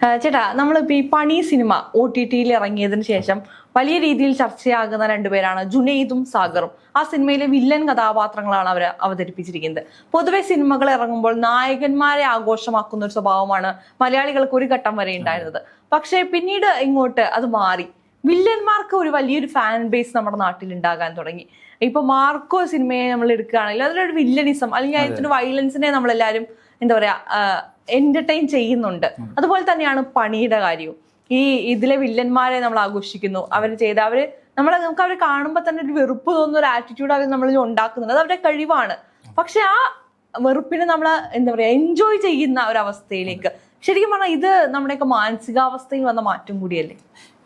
ചേട്ടാ നമ്മളിപ്പോ ഈ പണി സിനിമ ഒ ടി ടിയിൽ ഇറങ്ങിയതിനു ശേഷം വലിയ രീതിയിൽ ചർച്ചയാകുന്ന രണ്ടുപേരാണ് ജുനൈദും സാഗറും. ആ സിനിമയിലെ വില്ലൻ കഥാപാത്രങ്ങളാണ് അവർ അവതരിപ്പിച്ചിരിക്കുന്നത്. പൊതുവെ സിനിമകൾ ഇറങ്ങുമ്പോൾ നായകന്മാരെ ആഘോഷമാക്കുന്ന ഒരു സ്വഭാവമാണ് മലയാളികൾക്ക് ഒരു ഘട്ടം വരെ ഉണ്ടായിരുന്നത്. പക്ഷേ പിന്നീട് ഇങ്ങോട്ട് അത് മാറി. വില്ലന്മാർക്ക് ഒരു വലിയൊരു ഫാൻ ബേസ് നമ്മുടെ നാട്ടിൽ ഉണ്ടാകാൻ തുടങ്ങി. ഇപ്പൊ മാർക്കോ സിനിമയെ നമ്മൾ എടുക്കുകയാണെങ്കിൽ അതിലൊരു വില്ലനിസം അല്ലെങ്കിൽ അതിന്റെ വയലൻസിനെ നമ്മളെല്ലാരും എന്താ പറയാ എന്റർടൈൻ ചെയ്യുന്നുണ്ട്. അതുപോലെ തന്നെയാണ് പണിയുടെ കാര്യവും. ഈ ഇതിലെ വില്ലന്മാരെ നമ്മൾ ആഘോഷിക്കുന്നു. അവർ ചെയ്ത അവർ നമ്മൾ നമുക്ക് അവരെ കാണുമ്പോൾ തന്നെ ഒരു വെറുപ്പ് തോന്നുന്ന ഒരു ആറ്റിറ്റ്യൂഡ് അവർ നമ്മളിൽ ഉണ്ടാക്കുന്നുണ്ട് അത് അവരുടെ കഴിവാണ്. പക്ഷെ ആ വെറുപ്പിനെ നമ്മൾ എന്താ പറയാ എൻജോയ് ചെയ്യുന്ന ഒരു അവസ്ഥയിലേക്ക്. ശരിക്കും പറഞ്ഞാൽ ഇത് നമ്മുടെയൊക്കെ മാനസികാവസ്ഥയിൽ വന്ന മാറ്റം കൂടിയല്ലേ?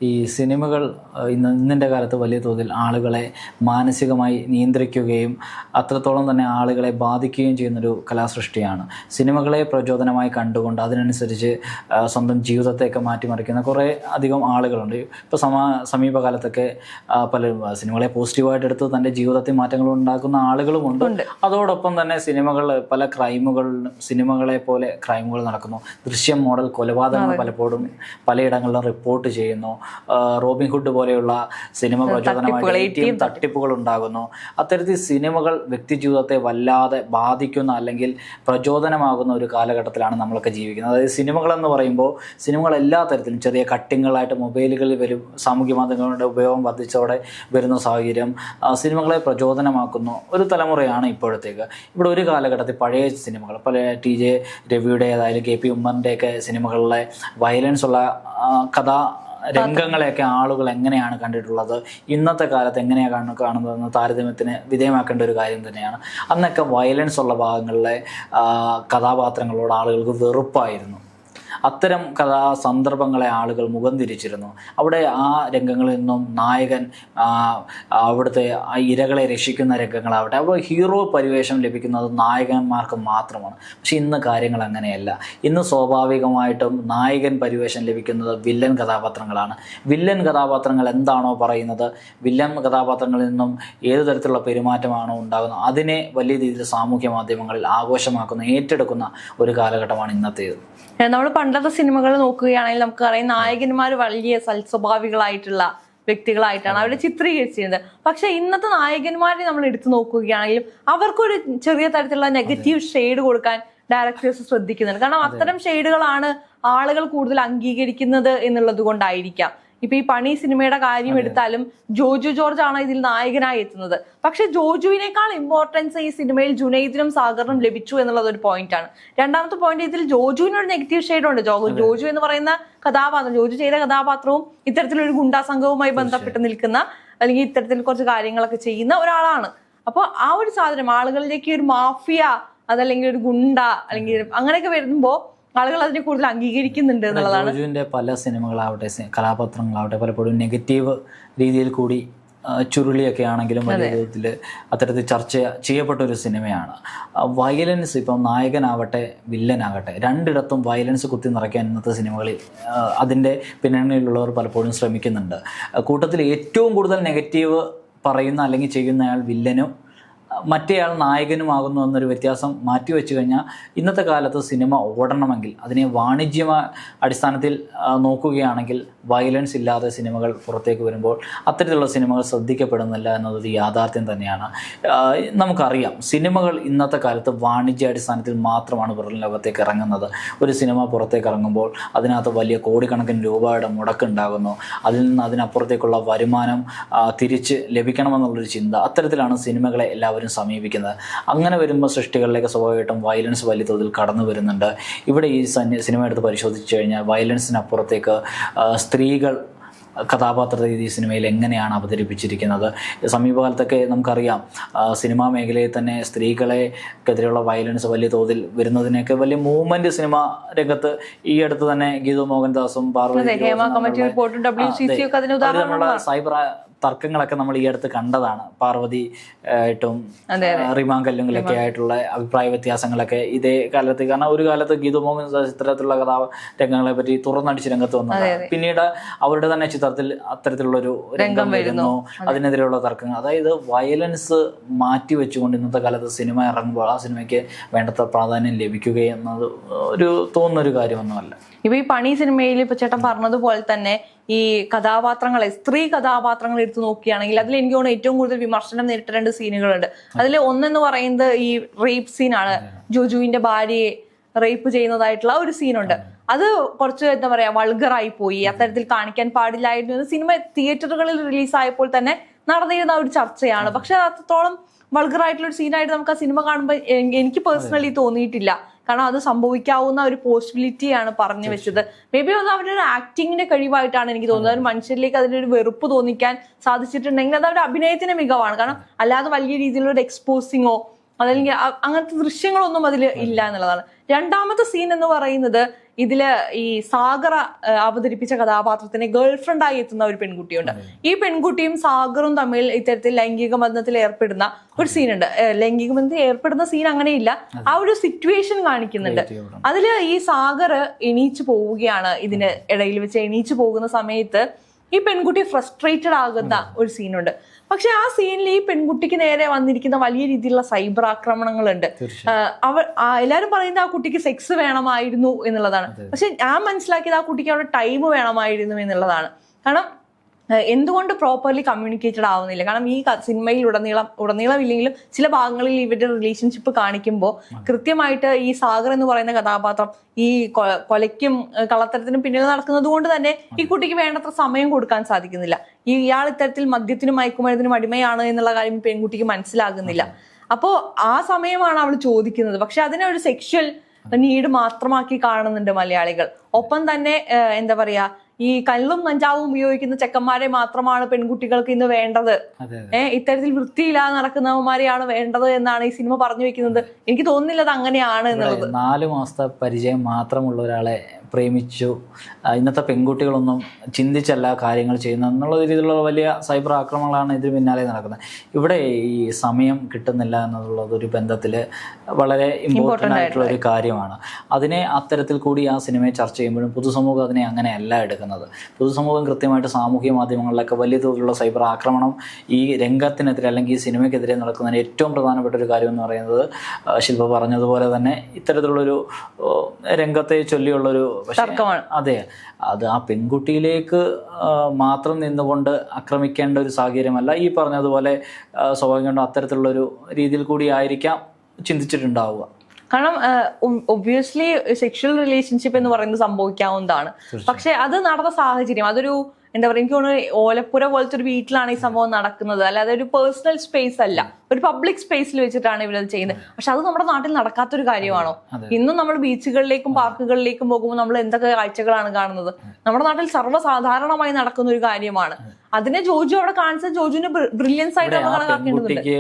ഈ സിനിമകൾ ഇന്ന് ഇന്നിന്റെ കാലത്ത് വലിയ തോതിൽ ആളുകളെ മാനസികമായി നിയന്ത്രിക്കുകയും അത്രത്തോളം തന്നെ ആളുകളെ ബാധിക്കുകയും ചെയ്യുന്നൊരു കലാസൃഷ്ടിയാണ്. സിനിമകളെ പ്രചോദനമായി കണ്ടുകൊണ്ട് അതിനനുസരിച്ച് സ്വന്തം ജീവിതത്തെയൊക്കെ മാറ്റിമറിക്കുന്ന കുറേ അധികം ആളുകളുണ്ട്. ഇപ്പോൾ സമാ സമീപകാലത്തൊക്കെ പല പലരും സിനിമകളെ പോസിറ്റീവായിട്ട് എടുത്ത് തന്റെ ജീവിതത്തിൽ മാറ്റങ്ങൾ ഉണ്ടാക്കുന്ന ആളുകളുമുണ്ട്. അതോടൊപ്പം തന്നെ സിനിമകൾ പല ക്രൈമുകൾ സിനിമകളെ പോലെ ക്രൈമുകൾ നടക്കുന്നു. ദൃശ്യം മോഡൽ കൊലപാതകങ്ങൾ പലപ്പോഴും പലയിടങ്ങളിലും റിപ്പോർട്ട് ചെയ്യുന്നു. ആ, റോബിൻ ഹുഡ് പോലെയുള്ള സിനിമ പ്രചോദനമായിട്ട് തട്ടിപ്പുകൾ ഉണ്ടാകുന്നു അത്തരത്തിൽ സിനിമകൾ വ്യക്തി ജീവിതത്തെ വല്ലാതെ ബാധിക്കുന്ന അല്ലെങ്കിൽ പ്രചോദനമാകുന്ന ഒരു കാലഘട്ടത്തിലാണ് നമ്മളൊക്കെ ജീവിക്കുന്നത്. അതായത് സിനിമകൾ എന്ന് പറയുമ്പോൾ സിനിമകൾ എല്ലാ തരത്തിലും ചെറിയ കട്ടിങ്ങുകളായിട്ട് മൊബൈലുകളിൽ വരും സാമൂഹ്യ മാധ്യമങ്ങളുടെ ഉപയോഗം വർദ്ധിച്ചതോടെ വരുന്ന സാഹചര്യം സിനിമകളെ പ്രചോദനമാക്കുന്നു. ഒരു തലമുറയാണ് ഇപ്പോഴത്തേക്ക്. ഇവിടെ ഒരു കാലഘട്ടത്തിൽ പഴയ സിനിമകൾ പല ടി ജെ രവിയുടെ അതായത് കെ പി ഉമ്മറിന്റെയൊക്കെ സിനിമകളിലെ വയലൻസ് ഉള്ള കഥാ രംഗങ്ങളെയൊക്കെ ആളുകൾ എങ്ങനെയാണ് കണ്ടിട്ടുള്ളത്? ഇന്നത്തെ കാലത്ത് എങ്ങനെയാണ് കാണു കാണുന്നതെന്ന് താരതമ്യത്തിന് വിധേയമാക്കേണ്ട ഒരു കാര്യം തന്നെയാണ്. അന്നൊക്കെ വയലൻസ് ഉള്ള ഭാഗങ്ങളിലെ കഥാപാത്രങ്ങളോട് ആളുകൾക്ക് വെറുപ്പായിരുന്നു. അത്തരം കഥാ സന്ദർഭങ്ങളെ ആളുകൾ മുഖം തിരിച്ചിരുന്നു. അവിടെ ആ രംഗങ്ങളിൽ നിന്നും നായകൻ അവിടുത്തെ ആ ഇരകളെ രക്ഷിക്കുന്ന രംഗങ്ങളാവട്ടെ അവിടെ ഹീറോ പരിവേഷം ലഭിക്കുന്നത് നായകന്മാർക്ക് മാത്രമാണ്. പക്ഷെ ഇന്ന് കാര്യങ്ങൾ അങ്ങനെയല്ല. ഇന്ന് സ്വാഭാവികമായിട്ടും നായകൻ പരിവേഷം ലഭിക്കുന്നത് വില്ലൻ കഥാപാത്രങ്ങളാണ്. വില്ലൻ കഥാപാത്രങ്ങൾ എന്താണോ പറയുന്നത് വില്ലൻ കഥാപാത്രങ്ങളിൽ നിന്നും ഏത് തരത്തിലുള്ള പെരുമാറ്റമാണോ ഉണ്ടാകുന്നത് അതിനെ വലിയ രീതിയിൽ സാമൂഹ്യ മാധ്യമങ്ങളിൽ ആഘോഷമാക്കുന്ന ഏറ്റെടുക്കുന്ന ഒരു കാലഘട്ടമാണ് ഇന്നത്തേത്. നമ്മൾ പണ്ടത്തെ സിനിമകൾ നോക്കുകയാണെങ്കിൽ നമുക്കറിയാം നായകന്മാർ വലിയ സൽസ്വഭാവികളായിട്ടുള്ള വ്യക്തികളായിട്ടാണ് അവരെ ചിത്രീകരിച്ചിരുന്നത്. പക്ഷെ ഇന്നത്തെ നായകന്മാരെ നമ്മൾ എടുത്തു നോക്കുകയാണെങ്കിലും അവർക്കൊരു ചെറിയ തരത്തിലുള്ള നെഗറ്റീവ് ഷെയ്ഡ് കൊടുക്കാൻ ഡയറക്ടേഴ്സ് ശ്രദ്ധിക്കുന്നുണ്ട്. കാരണം അത്തരം ഷെയ്ഡുകളാണ് ആളുകൾ കൂടുതൽ അംഗീകരിക്കുന്നത് എന്നുള്ളത് കൊണ്ടായിരിക്കാം. ഇപ്പൊ ഈ പണി സിനിമയുടെ കാര്യം എടുത്താലും ജോജു ജോർജ് ആണ് ഇതിൽ നായകനായി എത്തുന്നത്. പക്ഷെ ജോജുവിനേക്കാൾ ഇമ്പോർട്ടൻസ് ഈ സിനിമയിൽ ജുനൈദിനും സാഗറിനും ലഭിച്ചു എന്നുള്ളത് ഒരു പോയിന്റ് ആണ്. രണ്ടാമത്തെ പോയിന്റ് ഇതിൽ ജോജുവിന് ഒരു നെഗറ്റീവ് ഷെയ്ഡ് ഉണ്ട് ജോ ജോജു എന്ന് പറയുന്ന കഥാപാത്രം ജോജു ചെയ്ത കഥാപാത്രവും ഇത്തരത്തിലൊരു ഗുണ്ടാ സംഘവുമായി ബന്ധപ്പെട്ട് നിൽക്കുന്ന അല്ലെങ്കിൽ ഇത്തരത്തിൽ കുറച്ച് കാര്യങ്ങളൊക്കെ ചെയ്യുന്ന ഒരാളാണ്. അപ്പോൾ ആ ഒരു സാധനം ആളുകളിലേക്ക് ഒരു മാഫിയ അതല്ലെങ്കിൽ ഒരു ഗുണ്ട അല്ലെങ്കിൽ അങ്ങനെയൊക്കെ വരുമ്പോ ആളുകൾ അതിനെ കൂടുതൽ അംഗീകരിക്കുന്നുണ്ട് എന്നുള്ളതാണ്. ജോജുവിന്റെ പല സിനിമകളാവട്ടെ കഥാപാത്രങ്ങളാവട്ടെ പലപ്പോഴും നെഗറ്റീവ് രീതിയിൽ കൂടി ചുരുളിയൊക്കെ ആണെങ്കിലും വലിയ വിധത്തിൽ അത്തരത്തിൽ ചർച്ച ചെയ്യപ്പെട്ട ഒരു സിനിമയാണ്. വയലൻസ് ഇപ്പം നായകനാവട്ടെ വില്ലനാകട്ടെ രണ്ടിടത്തും വയലൻസ് കുത്തി നിറയ്ക്കാൻ ഇന്നത്തെ സിനിമകളിൽ അതിന്റെ പിന്നണിയിലുള്ളവർ പലപ്പോഴും ശ്രമിക്കുന്നുണ്ട്. കൂട്ടത്തിൽ ഏറ്റവും കൂടുതൽ നെഗറ്റീവ് പറയുന്ന അല്ലെങ്കിൽ ചെയ്യുന്നയാൾ വില്ലനും മറ്റേയാൾ നായകനുമാകുന്നു എന്നൊരു വ്യത്യാസം മാറ്റിവെച്ച് കഴിഞ്ഞാൽ ഇന്നത്തെ കാലത്ത് സിനിമ ഓടണമെങ്കിൽ അതിനെ വാണിജ്യ അടിസ്ഥാനത്തിൽ നോക്കുകയാണെങ്കിൽ വയലൻസ് ഇല്ലാതെ സിനിമകൾ പുറത്തേക്ക് വരുമ്പോൾ അത്തരത്തിലുള്ള സിനിമകൾ ശ്രദ്ധിക്കപ്പെടുന്നില്ല എന്നതൊരു യാഥാർത്ഥ്യം തന്നെയാണ്. നമുക്കറിയാം സിനിമകൾ ഇന്നത്തെ കാലത്ത് വാണിജ്യ അടിസ്ഥാനത്തിൽ മാത്രമാണ് പുറം ലോകത്തേക്ക് ഇറങ്ങുന്നത്. ഒരു സിനിമ പുറത്തേക്ക് ഇറങ്ങുമ്പോൾ അതിനകത്ത് വലിയ കോടിക്കണക്കിന് രൂപയുടെ മുടക്കുണ്ടാകുന്നു. അതിൽ നിന്ന് അതിനപ്പുറത്തേക്കുള്ള വരുമാനം തിരിച്ച് ലഭിക്കണമെന്നുള്ളൊരു ചിന്ത. അത്തരത്തിലാണ് സിനിമകളെ എല്ലാവരും സമീപിക്കുന്നത്. അങ്ങനെ വരുമ്പോൾ സൃഷ്ടികളിലേക്ക് സ്വാഭാവികമായിട്ടും വയലൻസ് വലിയ തോതിൽ കടന്നു വരുന്നുണ്ട്. ഇവിടെ ഈ സിനിമ എടുത്ത് പരിശോധിച്ച് കഴിഞ്ഞാൽ വയലൻസിനപ്പുറത്തേക്ക് സ്ത്രീകൾ കഥാപാത്ര ഈ സിനിമയിൽ എങ്ങനെയാണ് അവതരിപ്പിച്ചിരിക്കുന്നത്? സമീപകാലത്തൊക്കെ നമുക്കറിയാം സിനിമാ മേഖലയിൽ തന്നെ സ്ത്രീകളെക്കെതിരെയുള്ള വയലൻസ് വലിയ തോതിൽ വരുന്നതിനൊക്കെ വലിയ മൂവ്മെന്റ് സിനിമ രംഗത്ത് ഈ അടുത്ത് തന്നെ ഗീതു മോഹൻദാസും പാർവതി സൈബർ തർക്കങ്ങളൊക്കെ നമ്മൾ ഈ അടുത്ത് കണ്ടതാണ്. പാർവതി ആയിട്ടും കല്ലുങ്കിലൊക്കെ ആയിട്ടുള്ള അഭിപ്രായ വ്യത്യാസങ്ങളൊക്കെ ഇതേ കാലത്ത് കാരണം ഒരു കാലത്ത് ഗീതമോഹൻ ചിത്രത്തിലുള്ള കഥാ രംഗങ്ങളെ പറ്റി തുറന്നടിച്ച് രംഗത്ത് വന്നു പിന്നീട് അവരുടെ തന്നെ ചിത്രത്തിൽ അത്തരത്തിലുള്ള ഒരു രംഗം വരുന്നു. അതിനെതിരെയുള്ള തർക്കങ്ങൾ. അതായത് വയലൻസ് മാറ്റി വെച്ചുകൊണ്ട് ഇന്നത്തെ കാലത്ത് സിനിമ ഇറങ്ങുമ്പോൾ ആ സിനിമയ്ക്ക് വേണ്ടത്ര പ്രാധാന്യം ലഭിക്കുകയെന്നത് ഒരു തോന്നുന്നൊരു കാര്യമൊന്നുമല്ല. ഇപ്പൊ ഈ പണി സിനിമയിൽ ഇപ്പൊ ചേട്ടൻ പറഞ്ഞതുപോലെ തന്നെ ഈ കഥാപാത്രങ്ങളെ സ്ത്രീ കഥാപാത്രങ്ങൾ എടുത്തു നോക്കുകയാണെങ്കിൽ അതിൽ എനിക്ക് തോന്നുന്നു ഏറ്റവും കൂടുതൽ വിമർശനം നേരിട്ട രണ്ട് സീനുകളുണ്ട്. അതിൽ ഒന്നെന്ന് പറയുന്നത് ഈ റേപ്പ് സീനാണ്. ജോജുവിന്റെ ഭാര്യയെ റേപ്പ് ചെയ്യുന്നതായിട്ടുള്ള ഒരു സീനുണ്ട്. അത്. കുറച്ച് എന്താ പറയാ വൾഗറായി പോയി. അത്തരത്തിൽ കാണിക്കാൻ പാടില്ലായിരുന്നു എന്ന് സിനിമ തിയേറ്ററുകളിൽ റിലീസായപ്പോൾ തന്നെ നടന്നിരുന്ന ഒരു ചർച്ചയാണ്. പക്ഷെ അത് അത്രത്തോളം വൾഗറായിട്ടുള്ള ഒരു സീനായിട്ട് നമുക്ക് ആ സിനിമ കാണുമ്പോൾ എനിക്ക് പേഴ്സണലി തോന്നിയിട്ടില്ല. കാരണം അത് സംഭവിക്കാവുന്ന ഒരു പോസിബിലിറ്റിയാണ് പറഞ്ഞു വെച്ചത്. മേ ബി അത് അവരുടെ ഒരു ആക്ടിങ്ങിന്റെ കഴിവായിട്ടാണ് എനിക്ക് തോന്നുന്നത്. ഒരു മനുഷ്യരിലേക്ക് അതിന്റെ ഒരു വെറുപ്പ് തോന്നിക്കാൻ സാധിച്ചിട്ടുണ്ടെങ്കിൽ അത് അവരുടെ അഭിനയത്തിന്റെ മികവാണ്. കാരണം അല്ലാതെ വലിയ രീതിയിലുള്ള ഒരു എക്സ്പോസിങ്ങോ അതല്ലെങ്കിൽ അങ്ങനത്തെ ദൃശ്യങ്ങളൊന്നും അതിൽ ഇല്ല എന്നുള്ളതാണ്. രണ്ടാമത്തെ സീൻ എന്ന് പറയുന്നത് ഇതിൽ ഈ സാഗർ അവതരിപ്പിച്ച കഥാപാത്രത്തിന് ഗേൾ ഫ്രണ്ടായി എത്തുന്ന ഒരു പെൺകുട്ടിയുണ്ട്. ഈ പെൺകുട്ടിയും സാഗറും തമ്മിൽ ഇത്തരത്തിൽ ലൈംഗിക ബന്ധത്തിൽ ഏർപ്പെടുന്ന ഒരു സീനുണ്ട്. ലൈംഗിക ബന്ധത്തിൽ ഏർപ്പെടുന്ന സീൻ അങ്ങനെയില്ല. ആ ഒരു സിറ്റുവേഷൻ കാണിക്കുന്നുണ്ട്. അതിൽ ഈ സാഗർ എണീച്ചു പോവുകയാണ് ഇതിന് ഇടയിൽ വെച്ച് എണീച്ചു പോകുന്ന സമയത്ത്. ഈ പെൺകുട്ടി ഫ്രസ്ട്രേറ്റഡ് ആകുന്ന ഒരു സീനുണ്ട് പക്ഷെ ആ സീനിൽ ഈ പെൺകുട്ടിക്ക് നേരെ വന്നിരിക്കുന്ന വലിയ രീതിയിലുള്ള സൈബർ ആക്രമണങ്ങളുണ്ട്. അവൾ എല്ലാവരും പറയുന്നത് ആ കുട്ടിക്ക് സെക്സ് വേണമായിരുന്നു എന്നുള്ളതാണ്. പക്ഷെ ഞാൻ മനസ്സിലാക്കിയത് ആ കുട്ടിക്ക് അവിടെ ടൈം വേണമായിരുന്നു എന്നുള്ളതാണ്. കാരണം എന്തുകൊണ്ട് പ്രോപ്പർലി കമ്മ്യൂണിക്കേറ്റഡ് ആവുന്നില്ല? കാരണം ഈ സിനിമയിൽ ഉടനീളം ഉടനീളം ഇല്ലെങ്കിലും ചില ഭാഗങ്ങളിൽ ഇവരുടെ റിലേഷൻഷിപ്പ് കാണിക്കുമ്പോൾ കൃത്യമായിട്ട് ഈ സാഗർ എന്ന് പറയുന്ന കഥാപാത്രം ഈ കൊലയ്ക്കും കള്ളത്തരത്തിനും പിന്നിൽ നടക്കുന്നത് കൊണ്ട് തന്നെ ഈ കുട്ടിക്ക് വേണ്ടത്ര സമയം കൊടുക്കാൻ സാധിക്കുന്നില്ല. ഈ ഇയാൾ ഇത്തരത്തിൽ മദ്യത്തിനും മയക്കുമരുന്നിനും അടിമയാണ് എന്നുള്ള കാര്യം പെൺകുട്ടിക്ക് മനസ്സിലാകുന്നില്ല. അപ്പോ ആ സമയമാണ് അവൾ ചോദിക്കുന്നത്. പക്ഷെ അതിനെ ഒരു സെക്ഷൽ നീഡ് മാത്രമാക്കി കാണുന്നുണ്ട് മലയാളികൾ. ഒപ്പം തന്നെ എന്താ പറയാ ഈ കല്ലും കഞ്ചാവും ഉപയോഗിക്കുന്ന ചെക്കന്മാരെ മാത്രമാണ് പെൺകുട്ടികൾക്ക് ഇന്ന് വേണ്ടത്. ഏഹ് ഇത്തരത്തിൽ വൃത്തിയില്ലാതെ നടക്കുന്നവന്മാരെയാണ് വേണ്ടത് എന്നാണ് ഈ സിനിമ പറഞ്ഞു വെക്കുന്നത്. എനിക്ക് തോന്നുന്നില്ല അത് അങ്ങനെയാണ് എന്നുള്ളത്. നാല് മാസത്തെ പരിചയം മാത്രമുള്ള ഒരാളെ പ്രേമിച്ചു. ഇന്നത്തെ പെൺകുട്ടികളൊന്നും ചിന്തിച്ചല്ല കാര്യങ്ങൾ ചെയ്യുന്നത് എന്നുള്ള രീതിയിലുള്ള വലിയ സൈബർ ആക്രമണങ്ങളാണ് ഇതിന് പിന്നാലെ നടക്കുന്നത്. ഇവിടെ ഈ സമയം കിട്ടുന്നില്ല എന്നുള്ളത് ഒരു ബന്ധത്തിൽ വളരെ ഇമ്പോർട്ടന്റ് ആയിട്ടുള്ള ഒരു കാര്യമാണ്. അതിനെ അത്തരത്തിൽ കൂടി ആ സിനിമയെ ചർച്ച ചെയ്യുമ്പോഴും പൊതുസമൂഹം അതിനെ അങ്ങനെയല്ല എടുക്കുന്നത്. പൊതുസമൂഹം കൃത്യമായിട്ട് സാമൂഹ്യ മാധ്യമങ്ങളിലൊക്കെ വലിയ തോതിലുള്ള സൈബർ ആക്രമണം ഈ രംഗത്തിനെതിരെ അല്ലെങ്കിൽ ഈ സിനിമയ്ക്കെതിരെ നടക്കുന്നതിന് ഏറ്റവും പ്രധാനപ്പെട്ട ഒരു കാര്യം എന്ന് പറയുന്നത് ശില്പ പറഞ്ഞതുപോലെ തന്നെ ഇത്തരത്തിലുള്ളൊരു രംഗത്തെ ചൊല്ലിയുള്ളൊരു തർക്കമാണ്. അതെ അത് ആ പെൺകുട്ടിയിലേക്ക് മാത്രം നിന്നുകൊണ്ട് ആക്രമിക്കേണ്ട ഒരു സാഹചര്യമല്ല. ഈ പറഞ്ഞതുപോലെ സ്വാഭാവികം അത്തരത്തിലുള്ള ഒരു രീതിയിൽ കൂടി ആയിരിക്കാം ചിന്തിച്ചിട്ടുണ്ടാവുക. കാരണം ഒബ്വിയസ്ലി സെക്ഷൽ റിലേഷൻഷിപ്പ് എന്ന് പറയുന്നത് സംഭവിക്കാവുന്നതാണ്. പക്ഷെ അത് നടന്ന സാഹചര്യം അതൊരു എന്താ പറയുക എനിക്ക് തോന്നുന്നു ഓലപ്പുര പോലത്തെ ഒരു വീട്ടിലാണ് ഈ സംഭവം നടക്കുന്നത്. അല്ലാതെ ഒരു പേഴ്സണൽ സ്പേസ് അല്ല. ഒരു പബ്ലിക് സ്പേസിൽ വെച്ചിട്ടാണ് ഇവരത് ചെയ്യുന്നത്. പക്ഷെ അത് നമ്മുടെ നാട്ടിൽ നടക്കാത്തൊരു കാര്യമാണോ? ഇന്നും നമ്മൾ ബീച്ചുകളിലേക്കും പാർക്കുകളിലേക്കും പോകുമ്പോൾ നമ്മൾ എന്തൊക്കെ കാഴ്ചകളാണ് കാണുന്നത്? നമ്മുടെ നാട്ടിൽ സർവസാധാരണമായി നടക്കുന്ന ഒരു കാര്യമാണ് അതിനെ ജോജു അവിടെ കാണിച്ചത് ജോജുവിന്റെ ബ്രില്യൻസ് ആയിട്ട് നമ്മൾ കണക്കാക്കേണ്ടതുണ്ട്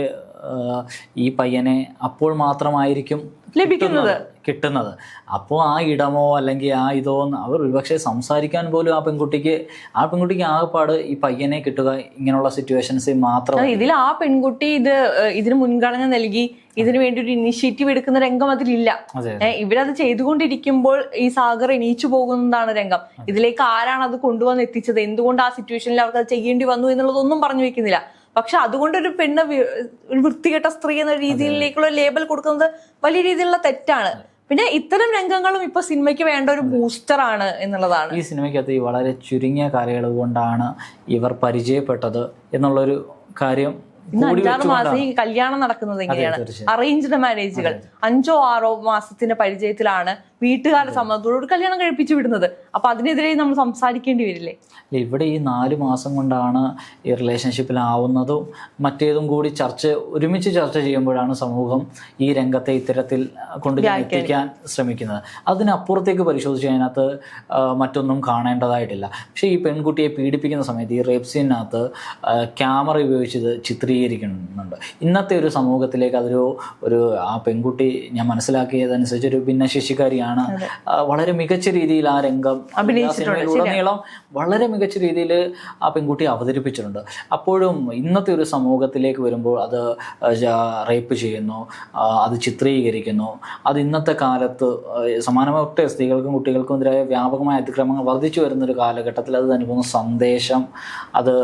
ഈ പയ്യനെ അപ്പോൾ മാത്രമായിരിക്കും ലഭിക്കുന്നത്. കിട്ടുന്നത്. അപ്പോൾ ആ ഇടമോ അല്ലെങ്കിൽ ആ ഇതോ അവർ ഒരുപക്ഷെ സംസാരിക്കാൻ പോലും ആ പെൺകുട്ടിക്ക് ആ പെൺകുട്ടിക്ക് ആകെപ്പാട് ഈ പയ്യനെ കിട്ടുക ഇങ്ങനെയുള്ള സിറ്റുവേഷൻസ് മാത്രം ഇതിൽ ആ പെൺകുട്ടി ഇത് ഇതിന് മുൻഗണന നൽകി ഇതിനു വേണ്ടി ഒരു ഇനിഷ്യേറ്റീവ് എടുക്കുന്ന രംഗം അതിലില്ല. ഇവരത് ചെയ്തുകൊണ്ടിരിക്കുമ്പോൾ ഈ സാഗർ എണീച്ചു പോകുന്നതാണ് രംഗം. ഇതിലേക്ക് ആരാണ് അത് കൊണ്ടുവന്ന് എത്തിച്ചത്? എന്തുകൊണ്ട് ആ സിറ്റുവേഷനിൽ അവർക്ക് അത് ചെയ്യേണ്ടി വന്നു എന്നുള്ളതൊന്നും പറഞ്ഞു വെക്കുന്നില്ല. പക്ഷെ അതുകൊണ്ട് ഒരു പെണ്ണ് ഒരു വൃത്തികെട്ട സ്ത്രീ എന്ന രീതിയിലേക്കുള്ള ലേബൽ കൊടുക്കുന്നത് വലിയ രീതിയിലുള്ള തെറ്റാണ്. പിന്നെ ഇത്തരം രംഗങ്ങളും ഇപ്പൊ സിനിമയ്ക്ക് വേണ്ട ഒരു ബൂസ്റ്റർ ആണ് എന്നുള്ളതാണ്. ഈ സിനിമയ്ക്കകത്ത് ഈ വളരെ ചുരുങ്ങിയ കാലയളവ് കൊണ്ടാണ് ഇവർ പരിചയപ്പെട്ടത് എന്നുള്ളൊരു കാര്യം ഇന്ന് അഞ്ചാറ് മാസം ഈ കല്യാണം നടക്കുന്നത് എങ്ങനെയാണ്. അറേഞ്ച്ഡ് മാരേജുകൾ അഞ്ചോ ആറോ മാസത്തിന്റെ പരിചയത്തിലാണ് വീട്ടുകാരുടെ സമ്മതത്തോട് കല്യാണം കഴിപ്പിച്ചു വിടുന്നത്. അപ്പൊ അതിനെതിരെ നമ്മൾ സംസാരിക്കേണ്ടി വരില്ലേ? ഇവിടെ ഈ നാല് മാസം കൊണ്ടാണ് ഈ റിലേഷൻഷിപ്പിലാവുന്നതും മറ്റേതും കൂടി ചർച്ച ഒരുമിച്ച് ചർച്ച ചെയ്യുമ്പോഴാണ് സമൂഹം ഈ രംഗത്തെ ഇത്തരത്തിൽ കൊണ്ട് എത്തിക്കാൻ ശ്രമിക്കുന്നത്. അതിനപ്പുറത്തേക്ക് പരിശോധിച്ച് അതിനകത്ത് മറ്റൊന്നും കാണേണ്ടതായിട്ടില്ല. പക്ഷേ ഈ പെൺകുട്ടിയെ പീഡിപ്പിക്കുന്ന സമയത്ത് ഈ റേപ്സിനകത്ത് ക്യാമറ ഉപയോഗിച്ച് ഇത് ചിത്രീകരിക്കുന്നുണ്ട് ഇന്നത്തെ ഒരു സമൂഹത്തിലേക്ക് അതൊരു ഒരു ആ പെൺകുട്ടി ഞാൻ മനസ്സിലാക്കിയതനുസരിച്ച് ഒരു ഭിന്നശേഷിക്കാരിയാണ്. വളരെ മികച്ച രീതിയിൽ ആ രംഗം ഉടനീളം വളരെ മികച്ച രീതിയിൽ ആ പെൺകുട്ടി അവതരിപ്പിച്ചിട്ടുണ്ട്. അപ്പോഴും ഇന്നത്തെ ഒരു സമൂഹത്തിലേക്ക് വരുമ്പോൾ അത് റേപ്പ് ചെയ്യുന്നു അത് ചിത്രീകരിക്കുന്നു. അത് ഇന്നത്തെ കാലത്ത് ആ, സമാനമായ ഒട്ടേ സ്ത്രീകൾക്കും കുട്ടികൾക്കും എതിരായ വ്യാപകമായ അതിക്രമങ്ങൾ വർദ്ധിച്ചു വരുന്നൊരു കാലഘട്ടത്തിൽ അത് നൽകുന്ന സന്ദേശം അത്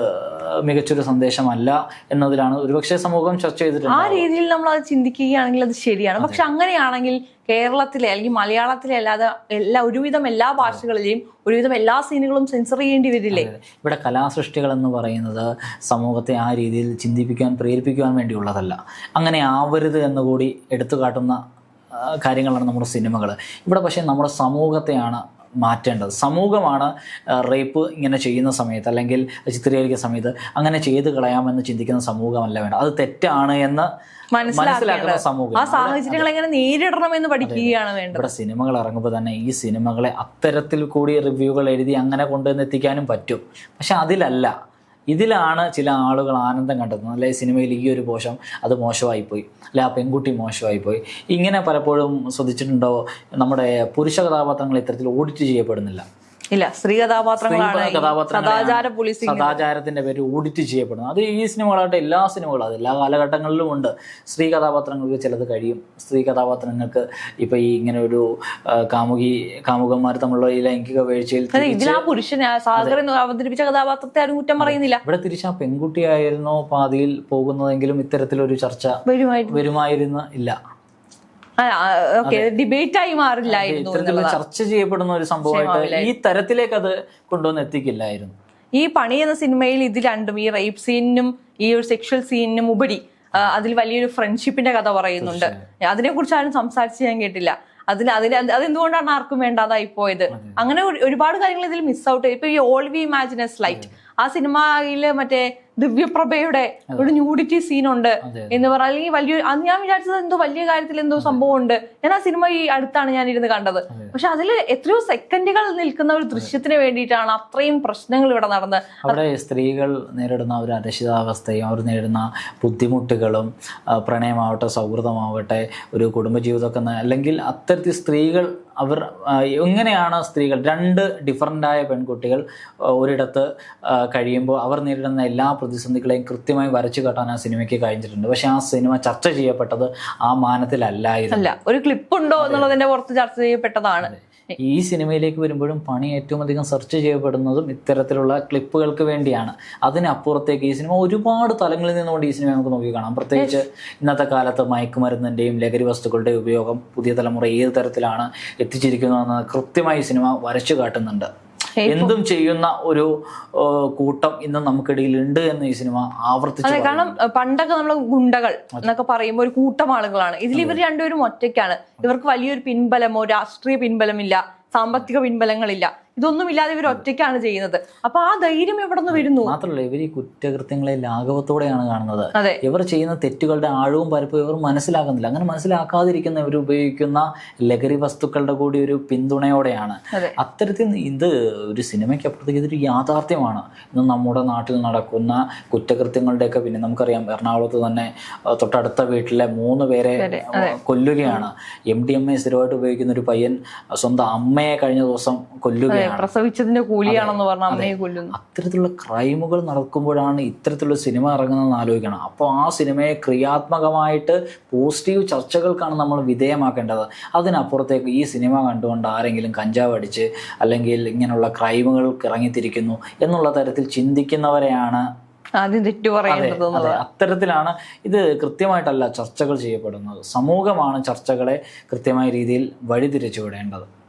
മികച്ചൊരു സന്ദേശമല്ല എന്നതിൽ അതിലാണ് ഒരുപക്ഷെ സമൂഹം ചർച്ച ചെയ്തിട്ടുണ്ട് ആ രീതിയിൽ നമ്മൾ അത് ചിന്തിക്കുകയാണെങ്കിൽ അത് ശരിയാണ്. പക്ഷെ അങ്ങനെയാണെങ്കിൽ കേരളത്തിലെ അല്ലെങ്കിൽ മലയാളത്തിലെ അല്ലാതെ എല്ലാ ഒരുവിധം എല്ലാ ഭാഷകളിലെയും ഒരുവിധം എല്ലാ സീനുകളും സെൻസർ ചെയ്യേണ്ടി വരില്ലേ? ഇവിടെ കലാസൃഷ്ടികൾ എന്ന് പറയുന്നത് സമൂഹത്തെ ആ രീതിയിൽ ചിന്തിപ്പിക്കാൻ പ്രേരിപ്പിക്കുവാൻ വേണ്ടിയുള്ളതല്ല. അങ്ങനെ ആവരുത് എന്ന് കൂടി എടുത്തു കാട്ടുന്ന കാര്യങ്ങളാണ് നമ്മുടെ സിനിമകൾ ഇവിടെ പക്ഷേ നമ്മുടെ സമൂഹത്തെയാണ് മാറ്റേണ്ടത്. സമൂഹമാണ് റേപ്പ് ഇങ്ങനെ ചെയ്യുന്ന സമയത്ത് അല്ലെങ്കിൽ ചിത്രീകരിക്കുന്ന സമയത്ത് അങ്ങനെ ചെയ്ത് കളയാമെന്ന് ചിന്തിക്കുന്ന സമൂഹമല്ല വേണ്ട അത് തെറ്റാണ് എന്ന് മനസ്സിലാക്കുന്ന സമൂഹം. ആ സാഹചര്യങ്ങൾ എങ്ങനെ നേരിടണം എന്ന് പഠിക്കുകയാണ് വേണ്ടത്. ഇവിടെ സിനിമകൾ ഇറങ്ങുമ്പോൾ തന്നെ ഈ സിനിമകളെ അത്തരത്തിൽ കൂടി റിവ്യൂകൾ എഴുതി അങ്ങനെ കൊണ്ടുവന്ന് എത്തിക്കാനും പറ്റും. പക്ഷെ അതിലല്ല. ഇതിലാണ് ചില ആളുകൾ ആനന്ദം കണ്ടെത്തുന്നത്. അല്ലെ സിനിമയിൽ ഈ ഒരു പോഷം അത് മോശമായിപ്പോയി. അല്ലെ ആ പെൺകുട്ടി മോശമായിപ്പോയി. ഇങ്ങനെ പലപ്പോഴും ശ്രദ്ധിച്ചിട്ടുണ്ടോ? നമ്മുടെ പുരുഷ കഥാപാത്രങ്ങൾ ഇത്തരത്തിൽ ഓഡിറ്റ് ചെയ്യപ്പെടുന്നില്ല. ഇല്ല സ്ത്രീ കഥാപാത്രങ്ങളാണ് സദാചാര പോലീസ് സദാചാരത്തിന്റെ പേര് ഓഡിറ്റ് ചെയ്യപ്പെടുന്നത്. അത് ഈ സിനിമകളായിട്ട് എല്ലാ സിനിമകളും അത് എല്ലാ കാലഘട്ടങ്ങളിലും ഉണ്ട്. സ്ത്രീ കഥാപാത്രങ്ങൾക്ക് ചിലത് കഴിയും. സ്ത്രീ കഥാപാത്രങ്ങൾക്ക് ഇപ്പൊ ഈ ഇങ്ങനെ ഒരു കാമുകി കാമുകന്മാർ തമ്മിലുള്ള ഈ ലൈംഗിക വീഴ്ചയിൽ ഇതിൽ ആ അവതരിപ്പിച്ച കഥാപാത്രത്തെ ആരും കുറ്റം പറയുന്നില്ല. ഇവിടെ തിരിച്ച് ആ പെൺകുട്ടിയായിരുന്നോ പാതിയിൽ പോകുന്നതെങ്കിലും ഇത്തരത്തിലൊരു ചർച്ച വരുമായിരുന്നു ഇല്ല. ഓക്കെ ഡിബേറ്റ് ആയി മാറില്ലായിരുന്നു ഇത്തരത്തിലുള്ള ചർച്ച ചെയ്യപ്പെടുന്ന ഒരു സംഭവമായിട്ട് ഈ തരത്തിലേക്ക് അത് കൊണ്ടുവന്ന് എത്തിക്കില്ലായിരുന്നു. ഈ പണി എന്ന സിനിമയിൽ ഇത് രണ്ടും ഈ റേപ്പ് സീനിനും ഈ ഒരു സെക്ഷൽ സീനിനും ഉപരി അതിൽ വലിയൊരു ഫ്രണ്ട്ഷിപ്പിന്റെ കഥ പറയുന്നുണ്ട്. അതിനെ കുറിച്ച് ആരും സംസാരിച്ച് ഞാൻ കേട്ടില്ല. അതിൽ അതിൽ അതെന്തുകൊണ്ടാണ് ആർക്കും വേണ്ടാതായി പോയത്? അങ്ങനെ ഒരുപാട് കാര്യങ്ങൾ ഇതിൽ മിസ് ഔട്ട് ഇപ്പൊ ഈ ഓൾ വി ഇമാജിനസ് ലൈറ്റ് ആ സിനിമയിൽ മറ്റേ ദിവ്യപ്രഭയുടെ ഒരു ന്യൂഡിറ്റി സീനുണ്ട് ഉണ്ട് എന്ന് പറഞ്ഞാൽ അല്ലെങ്കിൽ വലിയ ഞാൻ വിചാരിച്ചത് എന്തോ വലിയ കാര്യത്തിൽ എന്തോ സംഭവം ഉണ്ട്. ഞാൻ ആ സിനിമ ഈ അടുത്താണ് ഞാൻ ഇരുന്ന് കണ്ടത് പക്ഷെ അതിൽ എത്രയോ സെക്കൻഡുകൾ നിൽക്കുന്ന ഒരു ദൃശ്യത്തിന് വേണ്ടിയിട്ടാണ് അത്രയും പ്രശ്നങ്ങൾ ഇവിടെ നടന്നത് അവിടെ സ്ത്രീകൾ നേരിടുന്ന ഒരു അരക്ഷിതാവസ്ഥയും അവർ നേരിടുന്ന ബുദ്ധിമുട്ടുകളും പ്രണയമാവട്ടെ സൗഹൃദമാവട്ടെ ഒരു കുടുംബജീവിതമൊക്കെ അല്ലെങ്കിൽ അത്തരത്തിൽ സ്ത്രീകൾ അവർ എങ്ങനെയാണ് സ്ത്രീകൾ രണ്ട് ഡിഫറന്റായ പെൺകുട്ടികൾ ഒരിടത്ത് കഴിയുമ്പോൾ അവർ നേരിടുന്ന എല്ലാ പ്രതിസന്ധികളെയും കൃത്യമായി വരച്ചു കാട്ടാൻ ആ സിനിമയ്ക്ക് കഴിഞ്ഞിട്ടുണ്ട്. പക്ഷെ ആ സിനിമ ചർച്ച ചെയ്യപ്പെട്ടത് ആ മാനത്തിലല്ലായിരുന്നു. അല്ല ഒരു ക്ലിപ്പ് ഉണ്ടോ എന്നുള്ളതിന്റെ പുറത്ത് ചർച്ച ചെയ്യപ്പെട്ടതാണ്. ഈ സിനിമയിലേക്ക് വരുമ്പോഴും പണി ഏറ്റവും അധികം സെർച്ച് ചെയ്യപ്പെടുന്നതും ഇത്തരത്തിലുള്ള ക്ലിപ്പുകൾക്ക് വേണ്ടിയാണ്. അതിനപ്പുറത്തേക്ക് ഈ സിനിമ ഒരുപാട് തലങ്ങളിൽ നിന്നുകൊണ്ട് ഈ സിനിമ നമുക്ക് നോക്കി കാണാം. പ്രത്യേകിച്ച് ഇന്നത്തെ കാലത്ത് മയക്കുമരുന്നിന്റെയും ലഹരി വസ്തുക്കളുടെ ഉപയോഗം പുതിയ തലമുറ ഏത് തരത്തിലാണ് എത്തിച്ചിരിക്കുന്നതെന്ന് കൃത്യമായി ഈ സിനിമ വരച്ചു കാട്ടുന്നുണ്ട്. എന്തും ചെയ്യുന്ന ഒരു കൂട്ടം ഇന്ന് നമുക്കിടയിൽ ഉണ്ട് എന്ന് ഈ സിനിമ ആവർത്തിച്ചു അതെ കാരണം പണ്ടൊക്കെ നമ്മൾ ഗുണ്ടകൾ എന്നൊക്കെ പറയുമ്പോൾ ഒരു കൂട്ടം ആളുകളാണ് ഇതിൽ ഇവർ രണ്ടുപേരും ഒറ്റയ്ക്കാണ്. ഇവർക്ക് വലിയൊരു പിൻബലമോ രാഷ്ട്രീയ പിൻബലമില്ല സാമ്പത്തിക പിൻബലങ്ങളില്ല. ഇതൊന്നും ഇല്ലാതെ ഇവർ ഒറ്റയ്ക്കാണ് ചെയ്യുന്നത്. അപ്പൊ ആ ധൈര്യം എവിടെ നിന്ന് വരുന്നു? മാത്രമല്ല ഇവർ ഈ കുറ്റകൃത്യങ്ങളെ ലാഘവത്തോടെയാണ് കാണുന്നത്. ഇവർ ചെയ്യുന്ന തെറ്റുകളുടെ ആഴവും പരപ്പും ഇവർ മനസ്സിലാക്കുന്നില്ല. അങ്ങനെ മനസ്സിലാക്കാതിരിക്കുന്ന ഇവർ ഉപയോഗിക്കുന്ന ലഹരി വസ്തുക്കളുടെ കൂടി ഒരു പിന്തുണയോടെയാണ്. അത്തരത്തിൽ ഇത് ഒരു സിനിമയ്ക്ക് അപ്പുറത്തേക്ക് ഇതൊരു യാഥാർത്ഥ്യമാണ്. ഇന്ന് നമ്മുടെ നാട്ടിൽ നടക്കുന്ന കുറ്റകൃത്യങ്ങളുടെയൊക്കെ പിന്നെ നമുക്കറിയാം എറണാകുളത്ത് തന്നെ തൊട്ടടുത്ത വീട്ടിലെ മൂന്ന് പേരെ കൊല്ലുകയാണ്. എം ഡി എം എ സ്ഥിരമായിട്ട് ഉപയോഗിക്കുന്ന ഒരു പയ്യൻ സ്വന്തം അമ്മയെ കഴിഞ്ഞ ദിവസം പ്രസവിച്ചതിന്റെ കൂലിയാണെന്ന് പറഞ്ഞ അമ്മയെ കൊല്ലുന്നു. അത്തരത്തിലുള്ള ക്രൈമുകൾ നടക്കുമ്പോഴാണ് ഇത്തരത്തിലുള്ള സിനിമ ഇറങ്ങുന്നതെന്ന് ആലോചിക്കണം. അപ്പോൾ ആ സിനിമയെ ക്രിയാത്മകമായിട്ട് പോസിറ്റീവ് ചർച്ചകൾക്കാണ് നമ്മൾ വിധേയമാക്കേണ്ടത്. അതിനപ്പുറത്തേക്ക് ഈ സിനിമ കണ്ടുകൊണ്ട് ആരെങ്കിലും കഞ്ചാവ് അടിച്ച് അല്ലെങ്കിൽ ഇങ്ങനെയുള്ള ക്രൈമുകൾക്ക് ഇറങ്ങിത്തിരിക്കുന്നു എന്നുള്ള തരത്തിൽ ചിന്തിക്കുന്നവരെയാണ് ആദ്യം തെറ്റു പറയുന്നത് അതെ. അത്തരത്തിലാണ് ഇത് കൃത്യമായിട്ടല്ല ചർച്ചകൾ ചെയ്യപ്പെടുന്നത്. സമൂഹമാണ് ചർച്ചകളെ കൃത്യമായ രീതിയിൽ വഴിതിരിച്ചു വിടേണ്ടത്